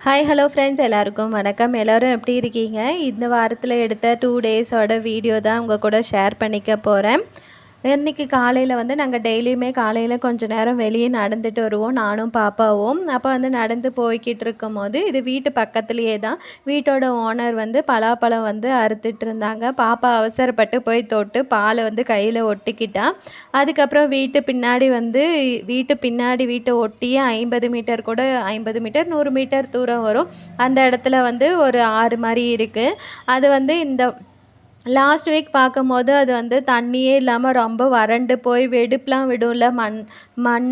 Hi hello friends எல்லாருக்கும் வணக்கம். எல்லோரும் எப்படி இருக்கீங்க? இந்த வாரத்தில் எடுத்த டூ டேஸோட வீடியோ தான் உங்கள் கூட ஷேர் பண்ணிக்க போகிறேன் இன்றைக்கி காலையில் வந்து நாங்கள் டெய்லியுமே காலையில் கொஞ்சம் நேரம் வெளியே நடந்துட்டு வருவோம். நானும் பாப்பாவும். அப்போ வந்து நடந்து போய்கிட்டு இருக்கும் போது இது வீட்டு பக்கத்துலேயே தான். வீட்டோட ஓனர் வந்து பலாப்பழம் வந்து அறுத்துட்டு இருந்தாங்க. பாப்பா அவசரப்பட்டு போய் தொட்டு பாலை வந்து கையில் ஒட்டிக்கிட்டா. அதுக்கப்புறம் வீட்டு பின்னாடி வந்து வீட்டு பின்னாடி வீட்டை ஒட்டியே ஐம்பது மீட்டர் கூட ஐம்பது மீட்டர் நூறு மீட்டர் தூரம் வரும். அந்த இடத்துல வந்து ஒரு ஆறு மாதிரி இருக்குது அது வந்து இந்த லாஸ்ட் வீக் பார்க்கும்போது அது வந்து தண்ணியே இல்லாமல் ரொம்ப வறண்டு போய் வெடிப்புலாம் விடும்ல மண் மண்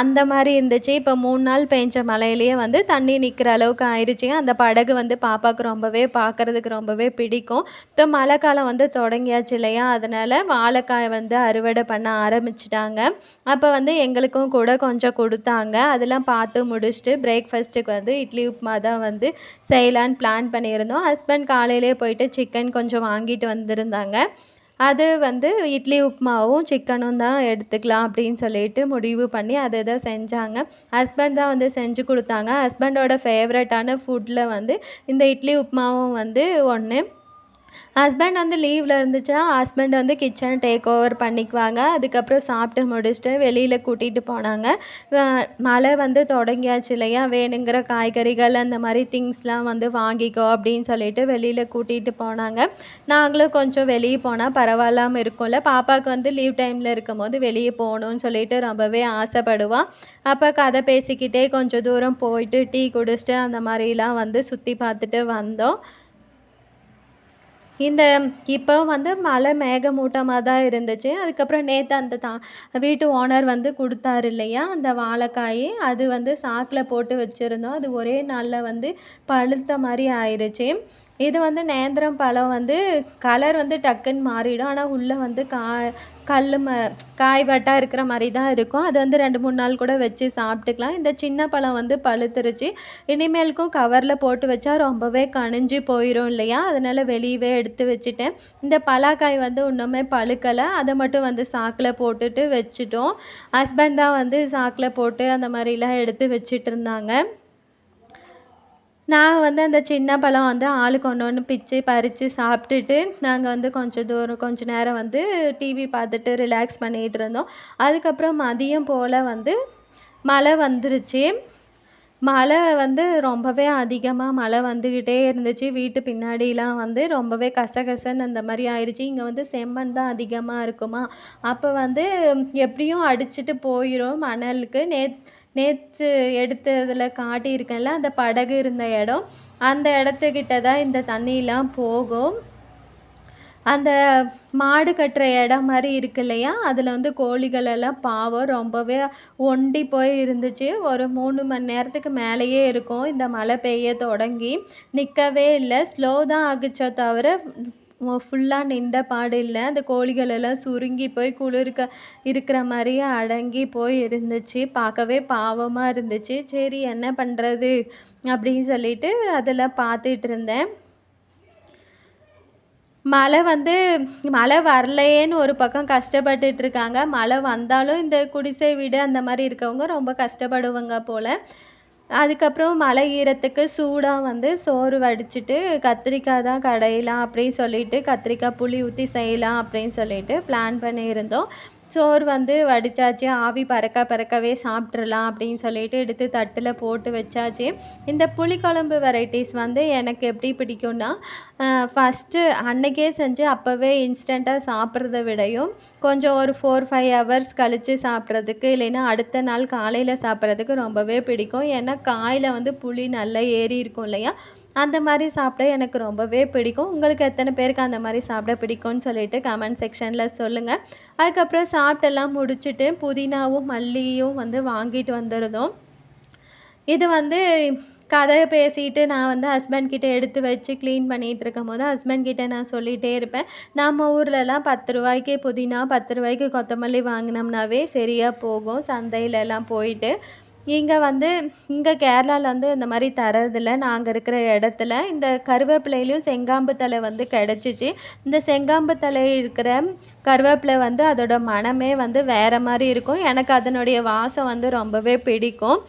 அந்த மாதிரி இருந்துச்சு. இப்போ மூணு நாள் பெஞ்ச மழையிலேயே வந்து தண்ணி நிற்கிற அளவுக்கு ஆயிடுச்சு அந்த படகு வந்து பாப்பாவுக்கு ரொம்பவே பார்க்குறதுக்கு ரொம்பவே பிடிக்கும். இப்போ மழை காலம் வந்து தொடங்கியாச்சு இல்லையா? அதனால் வாழைக்காய் வந்து அறுவடை பண்ண ஆரம்பிச்சிட்டாங்க. அப்போ வந்து எங்களுக்கும் கூட கொஞ்சம் கொடுத்தாங்க. அதெல்லாம் பார்த்து முடிச்சுட்டு பிரேக்ஃபாஸ்ட்டுக்கு வந்து இட்லி உப்புமா தான் வந்து செய்யலான்னு பிளான் பண்ணியிருந்தோம். ஹஸ்பண்ட் காலையிலே போயிட்டு சிக்கன் கொஞ்சம் வாங்கிட்டு வந்திருந்தாங்க. அது வந்து இட்லி உப்புமாவும் சிக்கனும் தான் எடுத்துக்கலாம் அப்படின்னு சொல்லிட்டு முடிவு பண்ணி அதை தான் செஞ்சாங்க. ஹஸ்பண்ட் தான் வந்து செஞ்சு கொடுத்தாங்க. ஹஸ்பண்டோட ஃபேவரட்டான ஃபுட்டில் வந்து இந்த இட்லி உப்புமாவும் வந்து ஒன்று ஹஸ்பண்ட் வந்து லீவில் இருந்துச்சுன்னா ஹஸ்பண்ட் வந்து கிச்சன் டேக் ஓவர் பண்ணிக்குவாங்க. அதுக்கப்புறம் சாப்பிட்டு முடிச்சுட்டு வெளியில் கூட்டிகிட்டு போனாங்க. மழை வந்து தொடங்கியாச்சு இல்லையா? வேணுங்கிற காய்கறிகள் அந்த மாதிரி திங்ஸ்லாம் வந்து வாங்கிக்கோ அப்படின்னு சொல்லிட்டு வெளியில் கூட்டிகிட்டு போனாங்க. நாங்களும் கொஞ்சம் வெளியே போனால் பரவாயில்லாமல் இருக்கும்ல. பாப்பாவுக்கு வந்து லீவ் டைமில் இருக்கும் போது வெளியே போகணும்னு சொல்லிட்டு ரொம்பவே ஆசைப்படுவான் அப்போ கதை பேசிக்கிட்டே கொஞ்சம் தூரம் போயிட்டு டீ குடிச்சிட்டு அந்த மாதிரிலாம் வந்து சுற்றி பார்த்துட்டு வந்தோம். இந்த இப்போ வந்து மழை மேகமூட்டமாக தான் இருந்துச்சு. அதுக்கப்புறம் நேற்று அந்த தா வீட்டு ஓனர் வந்து கொடுத்தாரு இல்லையா? அந்த வாழைக்காய் அது வந்து சாக்கில் போட்டு வச்சுருந்தோம். அது ஒரே நாளில் வந்து பழுத்த மாதிரி ஆயிடுச்சு இது வந்து நேந்திரம் பழம் வந்து கலர் வந்து டக்குன்னு மாறிடும். ஆனால் உள்ளே வந்து கா கல் ம காய்வட்டாக இருக்கிற மாதிரி தான் இருக்கும். அது வந்து ரெண்டு மூணு நாள் கூட வச்சு சாப்பிட்டுக்கலாம். இந்த சின்ன பழம் வந்து பழுத்துருச்சு. இனிமேலுக்கும் கவரில் போட்டு வச்சா ரொம்பவே கனிஞ்சு போயிடும் இல்லையா? அதனால் வெளியவே எடுத்து வச்சுட்டேன். இந்த பலாக்காய் வந்து இன்னுமே பழுக்கலை. அதை மட்டும் வந்து சாக்கில் போட்டுட்டு வச்சுட்டோம். ஹஸ்பண்ட் தான் வந்து சாக்கில் போட்டு அந்த மாதிரிலாம் எடுத்து வச்சுட்டு இருந்தாங்க. நாங்கள் வந்து அந்த சின்ன பழம் வந்து ஆளுக்கு ஒன்று ஒன்று பிச்சு பறித்து சாப்பிட்டுட்டு நாங்கள் வந்து கொஞ்சம் தூரம் கொஞ்சம் நேரம் வந்து டிவி பார்த்துட்டு ரிலாக்ஸ் பண்ணிகிட்டு இருந்தோம். அதுக்கப்புறம் மதியம் போல் வந்து மழை வந்துருச்சு. மழை வந்து ரொம்பவே அதிகமாக மழை வந்துக்கிட்டே இருந்துச்சு. வீட்டு பின்னாடிலாம் வந்து ரொம்பவே கசகசன்னு அந்த மாதிரி ஆயிடுச்சு இங்கே வந்து செம்மண் தான் அதிகமாக இருக்குமா. அப்போ வந்து எப்படியும் அடிச்சுட்டு போயிடும் மணலுக்கு. நேத் நேற்று எடுத்ததில் காட்டியிருக்கேன்ல அந்த படகு இருந்த இடம். அந்த இடத்துக்கிட்ட தான் இந்த தண்ணியெலாம் போகும். அந்த மாடு கட்டுற இடம் மாதிரி இருக்கு இல்லையா? அதில் வந்து கோழிகளெல்லாம் பாவம் ரொம்பவே ஒண்டி போய் இருந்துச்சு. ஒரு மூணு மணி நேரத்துக்கு மேலேயே இருக்கும். இந்த மழை பெய்ய தொடங்கி நிற்கவே இல்லை. ஸ்லோ தான் ஆகுச்சோ தவிர ஃபுல்லாக நின்ற பாடு இல்லை. அந்த கோழிகள் எல்லாம் சுருங்கி போய் குளிர்க்க இருக்கிற மாதிரியே அடங்கி போய் இருந்துச்சு. பார்க்கவே பாவமாக இருந்துச்சு. சரி என்ன பண்ணுறது அப்படின்னு சொல்லிட்டு அதெல்லாம் பார்த்துட்டு இருந்தேன். மழை வந்து மழை வரலையேன்னு ஒரு பக்கம் கஷ்டப்பட்டுட்டு இருக்காங்க. மழை வந்தாலும் இந்த குடிசை வீடு அந்த மாதிரி இருக்கவங்க ரொம்ப கஷ்டப்படுவாங்க போல். அதுக்கப்புறம் மழை ஈரத்துக்கு சூடாக வந்து சோறு வடிச்சிட்டு கத்திரிக்காய் தான் கடையலாம் அப்படின்னு சொல்லிட்டு கத்திரிக்காய் புளி ஊற்றி செய்யலாம் அப்படின்னு சொல்லிட்டு பிளான் பண்ணியிருந்தோம். சோறு வந்து வடித்தாச்சு ஆவி பறக்க பறக்கவே சாப்பிட்றலாம் அப்படின்னு சொல்லிட்டு எடுத்து தட்டில் போட்டு வச்சாச்சு. இந்த புளிக்குழம்பு வெரைட்டிஸ் வந்து எனக்கு எப்படி பிடிக்கும்னா ஃபஸ்ட்டு அன்னைக்கே செஞ்சு அப்போவே இன்ஸ்டண்ட்டாக சாப்பிட்றத விடையும் கொஞ்சம் ஒரு ஃபோர் ஃபைவ் ஹவர்ஸ் கழித்து சாப்பிட்றதுக்கு இல்லைன்னா அடுத்த நாள் காலையில் சாப்பிட்றதுக்கு ரொம்பவே பிடிக்கும். ஏன்னா காயில் வந்து புளி நல்லா ஏறி இருக்கும் இல்லையா? அந்த மாதிரி சாப்பிட எனக்கு ரொம்பவே பிடிக்கும். உங்களுக்கு எத்தனை பேருக்கு அந்த மாதிரி சாப்பிட பிடிக்கும்னு சொல்லிட்டு கமெண்ட் செக்ஷனில் சொல்லுங்கள் அதுக்கப்புறம் சாப்பிட்டெல்லாம் முடிச்சுட்டு புதினாவும் மல்லியும் வந்து வாங்கிட்டு வந்துருந்தோம் இது வந்து கதை பேசிட்டு நான் வந்து ஹஸ்பண்ட் கிட்டே எடுத்து வச்சு க்ளீன் பண்ணிகிட்டு இருக்கும் போது ஹஸ்பண்ட் கிட்டே நான் சொல்லிகிட்டே இருப்பேன். நம்ம ஊர்லலாம் பத்து ரூபாய்க்கு புதினா பத்து ரூபாய்க்கு கொத்தமல்லி வாங்கினோம்னாவே சரியாக போகும். சந்தையிலலாம் போயிட்டு இங்கே வந்து இங்கே கேரளாவில் வந்து இந்த மாதிரி தரதில்ல. நாங்கள் இருக்கிற இடத்துல இந்த கருவேப்பிலையிலையும் செங்காம்பு தழை வந்து கிடச்சிச்சு. இந்த செங்காம்பு தழை இருக்கிற கருவேப்பிலை வந்து அதோட மணமே வந்து வேறு மாதிரி இருக்கும். எனக்கு அதனுடைய வாசம் வந்து ரொம்பவே பிடிக்கும்.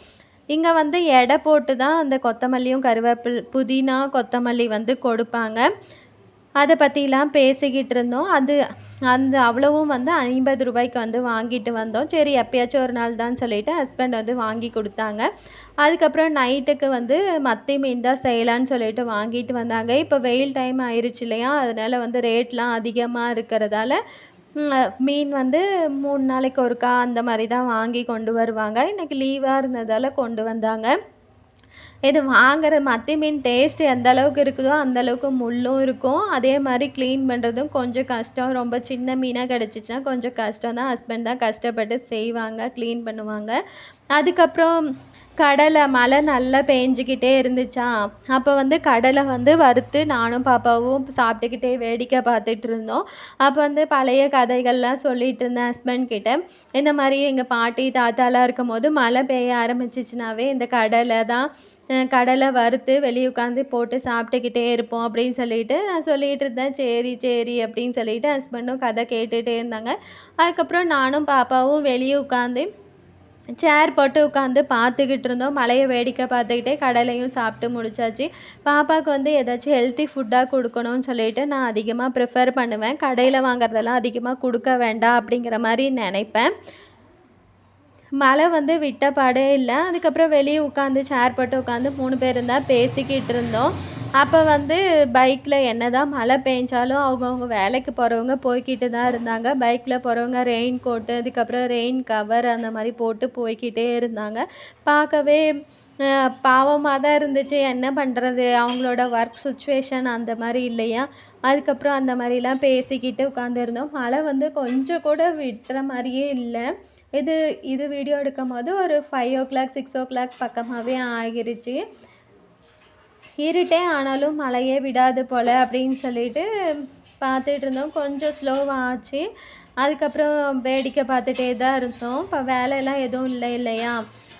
இங்கே வந்து எடை போட்டு தான் அந்த கொத்தமல்லியும் கருவேப்பில் புதினா கொத்தமல்லி வந்து கொடுப்பாங்க. அதை பற்றிலாம் பேசிக்கிட்டு இருந்தோம் அது அந்த அவ்வளவும் வந்து ஐம்பது ரூபாய்க்கு வந்து வாங்கிட்டு வந்தோம். சரி எப்பயாச்சும் ஒரு நாள் தான் சொல்லிவிட்டு ஹஸ்பண்ட் வந்து வாங்கி கொடுத்தாங்க. அதுக்கப்புறம் நைட்டுக்கு வந்து மத்தி மீன் தான் செய்யலான்னு சொல்லிட்டு வாங்கிட்டு வந்தாங்க. இப்போ வெயில் டைம் ஆயிடுச்சு இல்லையா? அதனால் வந்து ரேட்லாம் அதிகமாக இருக்கிறதால மீன் வந்து மூணு நாளைக்கு ஒருக்கா அந்த மாதிரி தான் வாங்கி கொண்டு வருவாங்க. இன்றைக்கி லீவாக இருந்ததால் கொண்டு வந்தாங்க. இது வாங்குற மத்தி மீன் டேஸ்ட் எந்த அளவுக்கு இருக்குதோ அந்த அளவுக்கு முள்ளும் இருக்கும். அதே மாதிரி க்ளீன் பண்ணுறதும் கொஞ்சம் கஷ்டம். ரொம்ப சின்ன மீனாக கிடச்சிச்சின்னா கொஞ்சம் கஷ்டம் தான். ஹஸ்பண்ட் தான் கஷ்டப்பட்டு செய்வாங்க க்ளீன் பண்ணுவாங்க. அதுக்கப்புறம் கடலை மழை நல்லா பேஞ்சிக்கிட்டே இருந்துச்சா? அப்போ வந்து கடலை வந்து வறுத்து நானும் பாப்பாவும் சாப்பிட்டுக்கிட்டே வேடிக்கை பார்த்துட்டு இருந்தோம். அப்போ வந்து பழைய கதைகள்லாம் சொல்லிகிட்டு இருந்தேன் ஹஸ்பண்ட் கிட்ட. இந்த மாதிரி எங்கள் பாட்டி தாத்தாலாம் இருக்கும் போது மழை பெய்ய ஆரம்பிச்சிச்சுனாவே இந்த கடலை தான் கடலை வறுத்து வெளியே உட்காந்து போட்டு சாப்பிட்டுக்கிட்டே இருப்போம் அப்படின்னு சொல்லிட்டு நான் சொல்லிகிட்டு இருந்தேன். சரி சரி அப்படின்னு சொல்லிட்டு ஹஸ்பண்டும் கதை கேட்டுகிட்டே இருந்தாங்க. அதுக்கப்புறம் நானும் பாப்பாவும் வெளியே உட்காந்து சேர் போட்டு உட்காந்து பார்த்துக்கிட்டு இருந்தோம். மலையை வேடிக்கை பார்த்துக்கிட்டே கடலையும் சாப்பிட்டு முடிச்சாச்சு. பாப்பாவுக்கு வந்து ஏதாச்சும் ஹெல்த்தி ஃபுட்டாக கொடுக்கணும்னு சொல்லிட்டு நான் அதிகமாக ப்ரிஃபர் பண்ணுவேன். கடையில் வாங்குறதெல்லாம் அதிகமாக கொடுக்க வேண்டாம் அப்படிங்கிற மாதிரி நினைப்பேன். மழை வந்து விட்ட பாடே இல்லை. அதுக்கப்புறம் வெளியே உட்காந்து சேர் போட்டு உட்காந்து மூணு பேர் இருந்தால் பேசிக்கிட்டு இருந்தோம். அப்போ வந்து பைக்கில் என்ன தான் மழை பெஞ்சாலும் அவங்கவுங்க வேலைக்கு போகிறவங்க போய்க்கிட்டு தான் இருந்தாங்க. பைக்கில் போகிறவங்க ரெயின் கோட்டு அதுக்கப்புறம் ரெயின் கவர் அந்த மாதிரி போட்டு போய்கிட்டே இருந்தாங்க. பார்க்கவே பாவமாக தான் இருந்துச்சு. என்ன பண்ணுறது அவங்களோட ஒர்க் சுச்சுவேஷன் அந்த மாதிரி இல்லையா? அதுக்கப்புறம் அந்த மாதிரிலாம் பேசிக்கிட்டு உட்காந்துருந்தோம் மழை வந்து கொஞ்சம் கூட விட்டுற மாதிரியே இல்லை. இது இது வீடியோ எடுக்கும் போது ஒரு five o'clock six o'clock பக்கமாகவே ஆகிருச்சு. இருட்டே ஆனாலும் மழையே விடாது போல் அப்படின்னு சொல்லிட்டு பார்த்துட்டு இருந்தோம். கொஞ்சம் ஸ்லோவாக ஆச்சு. அதுக்கப்புறம் வேடிக்கை பார்த்துட்டே தான் இருந்தோம். இப்போ வேலையெல்லாம் எதுவும் இல்லை இல்லையா?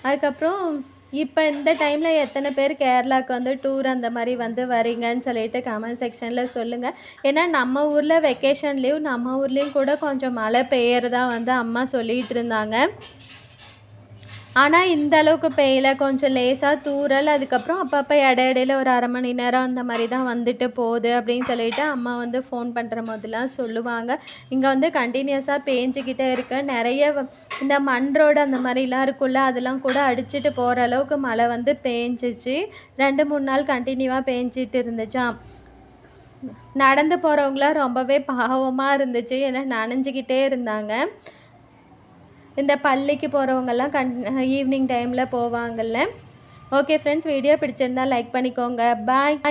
அதுக்கப்புறம் இப்போ இந்த டைமில் எத்தனை பேர் கேரளாவுக்கு வந்து டூர் அந்த மாதிரி வந்து வரீங்கன்னு சொல்லிட்டு கமெண்ட் செக்ஷனில் சொல்லுங்கள் ஏன்னா நம்ம ஊரில் வெக்கேஷன் லீவ் நம்ம ஊர்லேயும் கூட கொஞ்சம் மழை பெய்யறதா வந்து அம்மா சொல்லிகிட்டு இருந்தாங்க. ஆனால் இந்த அளவுக்கு பெய்யல கொஞ்சம் லேசாக தூறல் அதுக்கப்புறம் அப்பப்போ இட இடையில ஒரு அரை மணி நேரம் அந்த மாதிரி தான் வந்துட்டு போகுது அப்படின்னு சொல்லிட்டு அம்மா வந்து ஃபோன் பண்ணுற போதெல்லாம் சொல்லுவாங்க. இங்கே வந்து கண்டினியூஸாக பேஞ்சிக்கிட்டே இருக்கு. நிறைய இந்த மண் ரோடு அந்த மாதிரிலாம் இருக்குல்ல அதெல்லாம் கூட அடிச்சுட்டு போகிற அளவுக்கு மழை வந்து பேஞ்சிச்சு. ரெண்டு மூணு நாள் கண்டினியூவாக பேஞ்சிட்டு இருந்துச்சாம் நடந்து போகிறவங்களாம் ரொம்பவே பாவமாக இருந்துச்சு. ஏன்னா நனைஞ்சிக்கிட்டே இருந்தாங்க. இந்த பள்ளிக்கு போகிறவங்கெல்லாம் கண் ஈவினிங் டைமில் போவாங்கள்ல ஓகே ஃப்ரெண்ட்ஸ் வீடியோ பிடிச்சிருந்தா லைக் பண்ணிக்கோங்க. பாய்